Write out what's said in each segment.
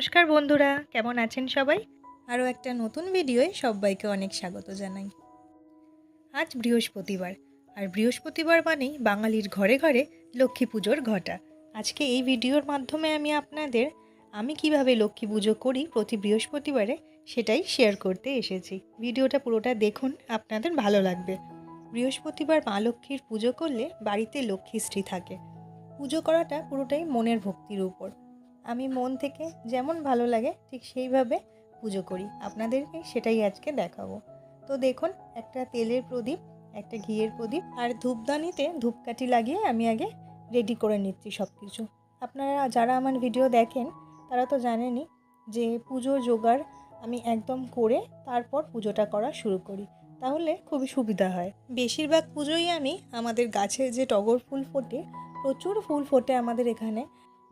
নমস্কার বন্ধুরা, কেমন আছেন সবাই? আরও একটা নতুন ভিডিওয়ে সবাইকে অনেক স্বাগত জানাই। আজ বৃহস্পতিবার, আর বৃহস্পতিবার মানেই বাঙালির ঘরে ঘরে লক্ষ্মী পুজোর ঘটা। আজকে এই ভিডিওর মাধ্যমে আমি আপনাদের আমি কীভাবে লক্ষ্মী পুজো করি প্রতি বৃহস্পতিবারে সেটাই শেয়ার করতে এসেছি। ভিডিওটা পুরোটা দেখুন, আপনাদের ভালো লাগবে। বৃহস্পতিবার মা লক্ষ্মীর পুজো করলে বাড়িতে লক্ষ্মীশ্রী থাকে। পুজো করাটা পুরোটাই মনের ভক্তির উপর। আমি মন থেকে যেমন ভালো লাগে, ঠিক সেইভাবে পুজো করি। আপনাদেরকে সেটাই আজকে দেখাবো। তো দেখুন, একটা তেলের প্রদীপ, একটা ঘিয়ের প্রদীপ, আর ধূপদানিতে ধূপকাঠি লাগিয়ে আমি আগে রেডি করে নিচ্ছি সব কিছু আপনারা যারা আমার ভিডিও দেখেন, তারা তো জানেনই যে পুজো জোগাড় আমি একদম করে তারপর পুজোটা করা শুরু করি। তাহলে খুবই সুবিধা হয়। বেশিরভাগ পুজোই আমি আমাদের গাছে যে টগর ফুল ফোটে, প্রচুর ফুল ফোটে আমাদের এখানে।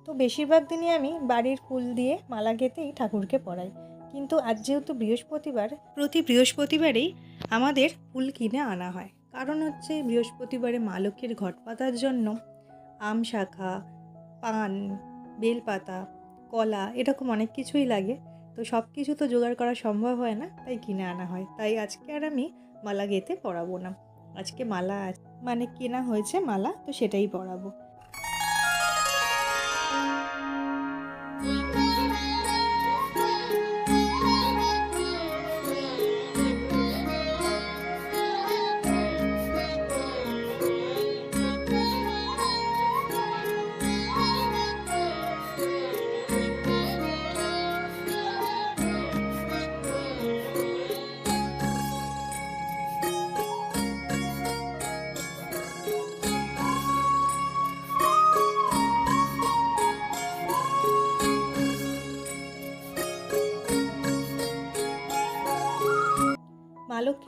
তো বেশিরভাগ দিনই আমি বাড়ির ফুল দিয়ে মালা গেঁথেই ঠাকুরকে পরাই কিন্তু আজ যেহেতু বৃহস্পতিবার, প্রতি বৃহস্পতিবারেই আমাদের ফুল কিনে আনা হয়। কারণ হচ্ছে বৃহস্পতিবারে মা লক্ষ্মীর ঘট পাতার জন্য আম শাখা, পান, বেলপাতা, কলা এরকম অনেক কিছুই লাগে। তো সব কিছু তো জোগাড় করা সম্ভব হয় না, তাই কিনে আনা হয়। তাই আজকে আর আমি মালা গেঁথে পরাবো না। আজকে মালা মানে কেনা হয়েছে মালা, তো সেটাই পরাবো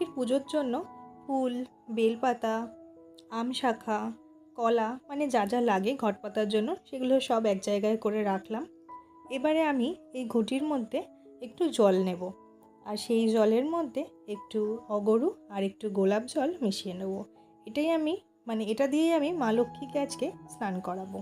লক্ষ্মীর পুজোর জন্য ফুল, বেলপাতা, আম শাখা, কলা মানে যা যা লাগে ঘট পাতার জন্য, সেগুলো সব এক জায়গায় করে রাখলাম। এবারে আমি এই ঘটির মধ্যে একটু জল নেব আর সেই জলের মধ্যে একটু অগরু আর একটু গোলাপ জল মিশিয়ে নেব। এটাই আমি মানে এটা দিয়েই আমি মা লক্ষ্মীকে আজকে স্নান করাবো।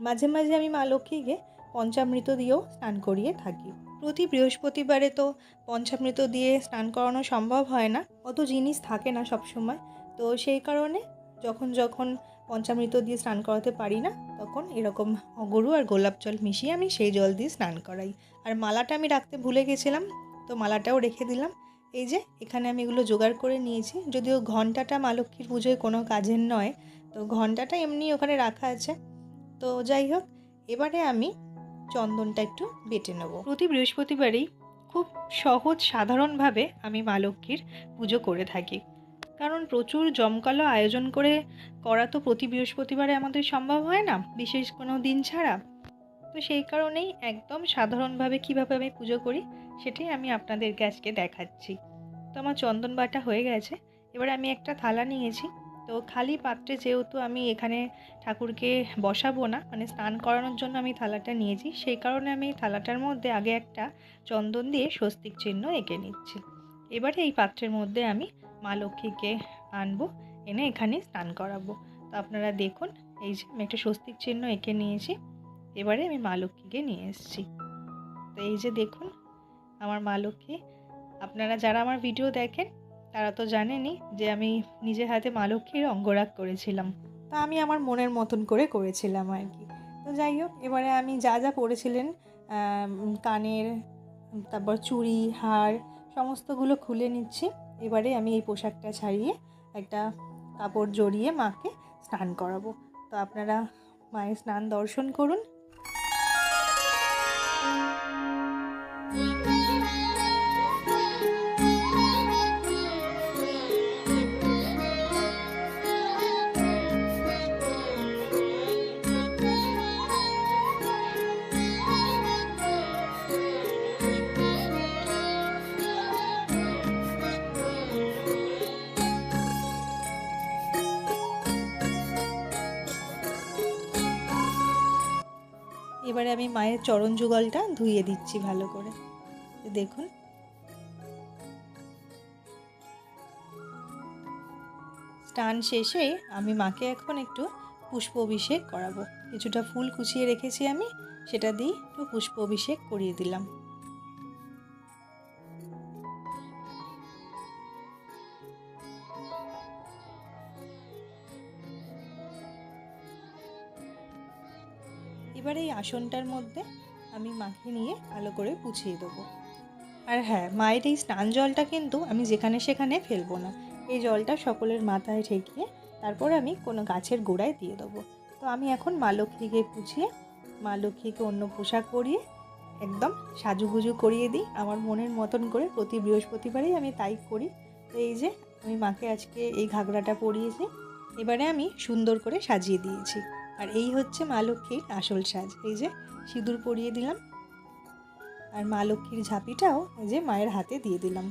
মাঝে মাঝে আমি মা লক্ষ্মীকে পঞ্চামৃত দিয়েও স্নান করিয়ে থাকি। প্রতি বৃহস্পতিবারে তো পঞ্চামৃত দিয়ে স্নান করানো সম্ভব হয় না, অত জিনিস থাকে না সব সময় তো সেই কারণে যখন যখন পঞ্চামৃত দিয়ে স্নান করাতে পারি না, তখন এরকম অগরু আর গোলাপ জল মিশিয়ে আমি সেই জল দিয়ে স্নান করাই। আর মালাটা আমি রাখতে ভুলে গেছিলাম, তো মালাটাও রেখে দিলাম। এই যে, এখানে আমি এগুলো জোগাড় করে নিয়েছি। যদিও ঘন্টাটা মা লক্ষ্মীর পুজোয় কোনো কাজের নয়, তো ঘন্টাটা এমনি ওখানে রাখা আছে। তো যাই হোক, এবারে আমি চন্দনটা একটু বেটে নেব। প্রতি বৃহস্পতিবারই খুব সহজ, সাধারণভাবে আমি মা লক্ষ্মীর পুজো করে থাকি। কারণ প্রচুর জমকালো আয়োজন করে করা তো প্রতি বৃহস্পতিবারে আমাদের সম্ভব হয় না, বিশেষ কোনো দিন ছাড়া। তো সেই কারণেই একদম সাধারণভাবে কীভাবে আমি পুজো করি, সেটাই আমি আপনাদেরকে আজকে দেখাচ্ছি। তো আমার চন্দন বাটা হয়ে গেছে, এবার আমি একটা থালা নিয়েছি। তো খালি পাত্রে যেহেতু আমি এখানে ঠাকুরকে বসাবো না মানে স্নান করানোর জন্য আমি থালাটা নিয়েছি, সেই কারণে আমি থালাটার মধ্যে আগে একটা চন্দন দিয়ে স্বস্তিক চিহ্ন এঁকে নিচ্ছি। এবারে এই পাত্রের মধ্যে আমি মা লক্ষ্মীকে আনব, এনে এখানে স্নান করাবো। তো আপনারা দেখুন, এই যে আমি একটা স্বস্তিক চিহ্ন এঁকে নিয়েছি, এবারে আমি মা লক্ষ্মীকে নিয়ে এসেছি। তো এই যে দেখুন, আমার মা লক্ষ্মী, আপনারা যারা আমার ভিডিও দেখেন তারা তো জানেনই যে আমি নিজের হাতে মা লক্ষ্মীর অঙ্গরাগ করেছিলাম। তা আমি আমার মনের মতন করে করেছিলাম আর কি। তো যাই হোক, এবারে আমি যা যা পড়েছিলেন কানের, তারপর চুড়ি, হার, সমস্তগুলো খুলে নিচ্ছি। এবারে আমি এই পোশাকটা ছাড়িয়ে একটা কাপড় জড়িয়ে মাকে স্নান করাবো। তো আপনারা মায়ের স্নান দর্শন করুন। মায়ের চরণ যুগলটা ধুইয়ে দিচ্ছি ভালো করে। দেখুন। স্টান শেষে আমি মাকে এখন একটু পুষ্প অভিষেক করাবো। কিছুটা ফুল কুচিয়ে রেখেছি আমি, সেটা দিয়ে একটু পুষ্প অভিষেক করিয়ে দিলাম। এবার এই আসনটার মধ্যে আমি মাকে নিয়ে ভালো করে পুছিয়ে দেবো। আর হ্যাঁ মায়ের এই স্নান জলটা কিন্তু আমি যেখানে সেখানে ফেলব না। এই জলটা সকলের মাথায় ঠেকিয়ে তারপর আমি কোনো গাছের গোড়ায় দিয়ে দেবো। তো আমি এখন মা লক্ষ্মীকে পুছিয়ে, মা লক্ষ্মীকে অন্য পোশাক পরিয়ে একদম সাজুগুজু করিয়ে দিই। আমার মনের মতন করে প্রতি বৃহস্পতিবারেই আমি তাই করি। তো এই যে আমি মাকে আজকে এই ঘাগরাটা পরিয়েছি। এবারে আমি সুন্দর করে সাজিয়ে দিয়েছি। আর এই হচ্ছে মা লক্ষ্মীর আসল সাজ। এই যে সিঁদুর পরিয়ে দিলাম। আর মা লক্ষ্মীর ঝাঁপিটাও এই যে মায়ের হাতে দিয়ে দিলাম।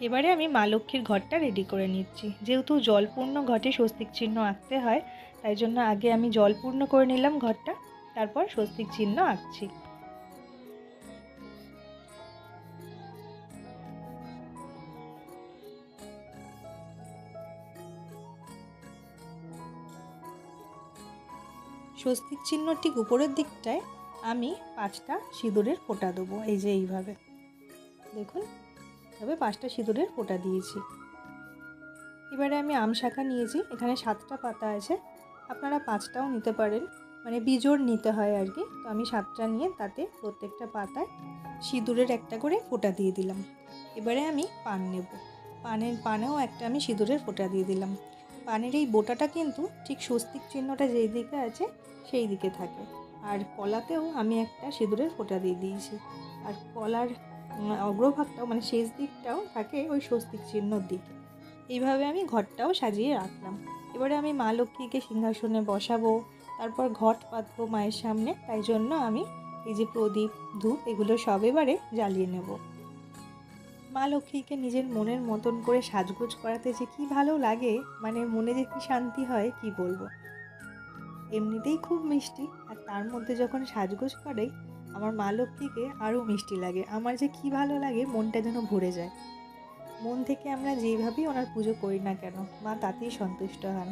এবারে আমি মা লক্ষ্মীর ঘরটা রেডি করে নিচ্ছি। যেহেতু জলপূর্ণ ঘটে স্বস্তিক চিহ্ন আঁকতে হয়, তাই জন্য আগে আমি জলপূর্ণ করে নিলাম ঘরটা, তারপর স্বস্তিক চিহ্ন আঁকছি। স্বস্তিক চিহ্ন ঠিক উপরের দিকটায় আমি পাঁচটা সিঁদুরের ফোঁটা দেবো, এই যে এইভাবে। দেখুন তবে পাঁচটা সিঁদুরের ফোঁটা দিয়েছি। এবারে আমি আম শাখা নিয়েছি, এখানে সাতটা পাতা আছে। আপনারা পাঁচটাও নিতে পারেন মানে বিজোড় নিতে হয় আর কি। তো আমি সাতটা নিয়ে তাতে প্রত্যেকটা পাতায় সিঁদুরের একটা করে ফোঁটা দিয়ে দিলাম। এবারে আমি পান নেব। পানের, পানেও একটা আমি সিঁদুরের ফোঁটা দিয়ে দিলাম। পানের এই বোটাটা কিন্তু ঠিক স্বস্তিক চিহ্নটা যেই দিকে আছে, সেই দিকে থাকে। আর কলাতেও আমি একটা সিঁদুরের ফোঁটা দিয়ে দিয়েছি। আর কলার অগ্রভাগটাও মানে শেষ দিকটাও থাকে ওই স্বস্তিক চিহ্নর দিকে। এইভাবে আমি ঘরটাও সাজিয়ে রাখলাম। এবারে আমি মা লক্ষ্মীকে সিংহাসনে বসাবো, তারপর ঘট পাতবো মায়ের সামনে, তাই জন্য আমি এই যে প্রদীপ, ধূপ, এগুলো সব এবারে জ্বালিয়ে নেব। মা লক্ষ্মীকে নিজের মনের মতন করে সাজগোজ করাতে যে কি ভালো লাগে মানে মনে যে কি শান্তি হয়, কি বলব? এমনিতেই খুব মিষ্টি, আর তার মধ্যে যখন সাজগোজ করে, আমার মা লক্ষ্মীকে আরও মিষ্টি লাগে। আমার যে কি ভালো লাগে, মনটা যেন ভরে যায়। মন থেকে আমরা যেইভাবেই ওনার পুজো করি না কেন, মা তাতেই সন্তুষ্ট হন।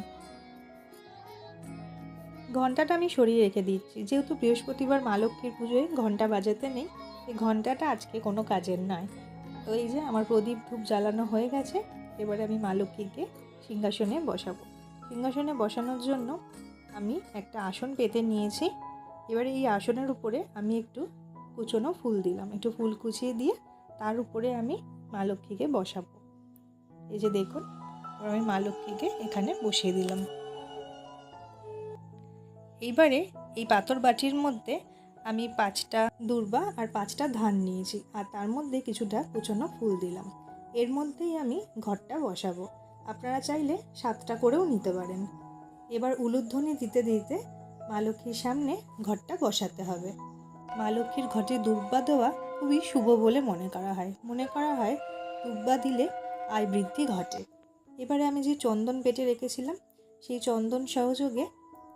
ঘন্টাটা আমি সরিয়ে রেখে দিচ্ছি। যেহেতু বৃহস্পতিবার মা লক্ষ্মীর পুজোয় ঘণ্টা বাজাতে নেই এই ঘন্টাটা আজকে কোনো কাজের নয়। তো এই যে আমার প্রদীপ ধূপ জ্বালানো হয়ে গেছে, এবারে আমি মা লক্ষ্মীকে সিংহাসনে বসাবো। সিংহাসনে বসানোর জন্য আমি একটা আসন পেতে নিয়েছি। এবারে এই আসনের উপরে আমি একটু কুচনো ফুল দিলাম। একটু ফুল কুচিয়ে দিয়ে তার উপরে আমি মা লক্ষ্মীকে বসাবো। এই যে দেখুন আমি মা লক্ষ্মীকে এখানে বসিয়ে দিলাম। এইবারে এই পাথর বাটির মধ্যে আমি পাঁচটা দূর্বা আর পাঁচটা ধান নিয়েছি আর তার মধ্যে কিছুটা কুচনো ফুল দিলাম। এর মধ্যেই আমি ঘরটা বসাবো। আপনারা চাইলে সাতটা করেও নিতে পারেন। এবার উলুধ্বনি দিতে দিতে মা লক্ষ্মীর সামনে ঘরটা বসাতে হবে। মা লক্ষ্মীর ঘটে দুর্বা দেওয়া খুবই শুভ বলে মনে করা হয়। মনে করা হয় দুর্বা দিলে আয় বৃদ্ধি ঘটে। এবারে আমি যে চন্দন পেটে রেখেছিলাম, সেই চন্দন সহযোগে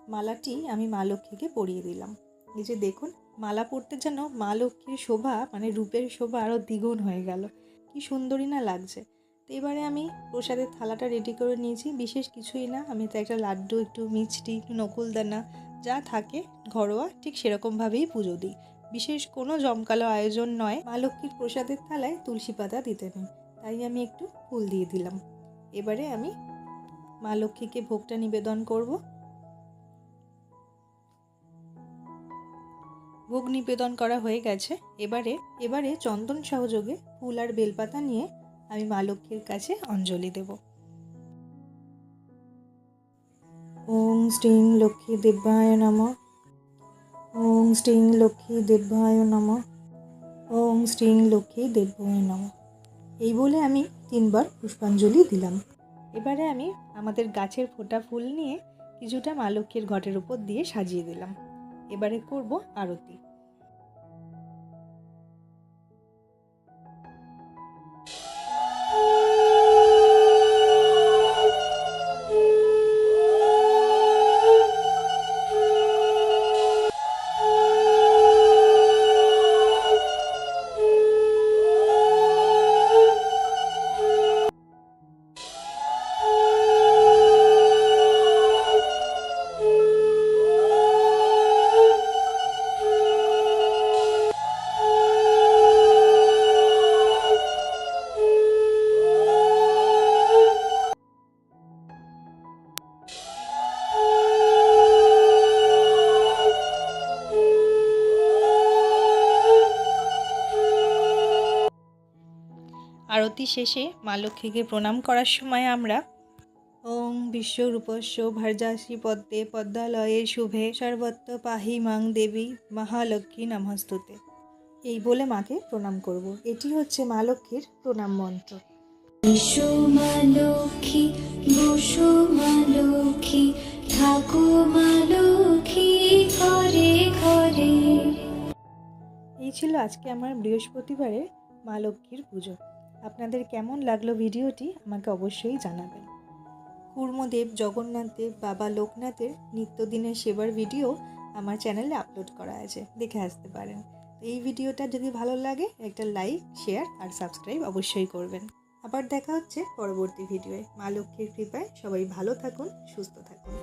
মালাটি আমি মা লক্ষ্মীকে পরিয়ে দিলাম। এই যে দেখুন, মালা পরতে যেন মা লক্ষ্মীর শোভা মানে রূপের শোভা আরও দ্বিগুণ হয়ে গেল। কি সুন্দরই না লাগছে। তো এবারে আমি প্রসাদের থালাটা রেডি করে নিয়েছি। বিশেষ কিছুই না, আমি তো একটা লাড্ডু, একটু মিষ্টি, একটু নকুলদানা, যা থাকে, ঘরোয়া, ঠিক সেরকমভাবেই পুজো দিই। বিশেষ কোনো জমকালো আয়োজন নয়, মা লক্ষ্মীর প্রসাদের থালায় তুলসী পাতা দিতে নেই। তাই আমি একটু ফুল দিয়ে দিলাম। এবারে আমি মা লক্ষ্মীকে ভোগটা নিবেদন করব। ভোগ নিবেদন করা হয়ে গেছে। এবারে এবারে চন্দন সহযোগে ফুল আর বেলপাতা নিয়ে আমি মা লক্ষ্মীর কাছে অঞ্জলি দেব। ওং শ্রীং লক্ষ্মী দেব্যায় নম। ওং শ্রীং লক্ষ্মী দেব্যায় নম। ওং শ্রীং লক্ষ্মী দেব্যায় নম। এই বলে আমি তিনবার পুষ্পাঞ্জলি দিলাম। এবারে আমি আমাদের গাছের ফোটা ফুল নিয়ে কিছুটা মা লক্ষ্মীর ঘটের উপর দিয়ে সাজিয়ে দিলাম। এবারে করব আরতি। শেষে মা লক্ষ্মীকে প্রণাম করার সময় আমরা ওং বিশ্বরূপস্য ভার্যাসি পদ্মে পদ্মালয়ে শুভে সর্বত্র পাহি মাং দেবী মহালক্ষ্মী নমস্তুতে। এই বলে মাকে প্রণাম করব। এটি হচ্ছে মা লক্ষ্মীর প্রণাম মন্ত্র। এসো মা লক্ষ্মী বসো মা লক্ষ্মী থাকো মা লক্ষ্মী ঘরে ঘরে। এই ছিল আজকে আমার বৃহস্পতিবারের মা লক্ষ্মীর পুজো। আপনাদের কেমন লাগল ভিডিওটি আমাকে অবশ্যই জানাবেন। কুর্মদেব জগন্নাথদেব বাবা লোকনাথের নিত্যদিনের সেবার ভিডিও আমার চ্যানেলে আপলোড করা আছে, দেখে আসতে পারেন। এই ভিডিওটা যদি ভালো লাগে, একটা লাইক, শেয়ার আর সাবস্ক্রাইব অবশ্যই করবেন। আবার দেখা হচ্ছে পরবর্তী ভিডিওয়ে। মা লক্ষ্মীর কৃপায় সবাই ভালো থাকুন, সুস্থ থাকুন।